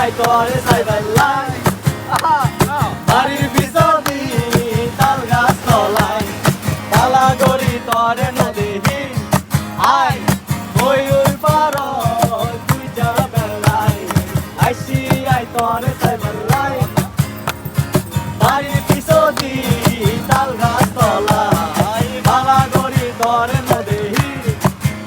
I তোরে cyber লাই বাড়ির ভিতর তাল গাছ তলায় পালা গড়ি তোরে নদী আই ময়ূর পার তুই যা বেলায় আইসি আই তোরে সাইবার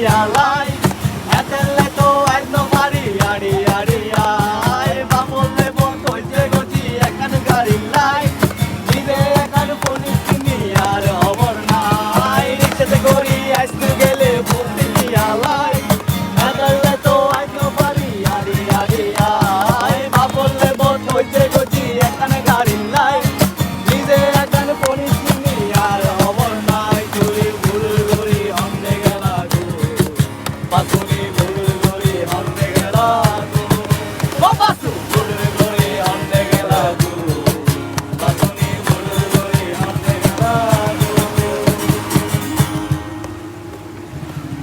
呀啦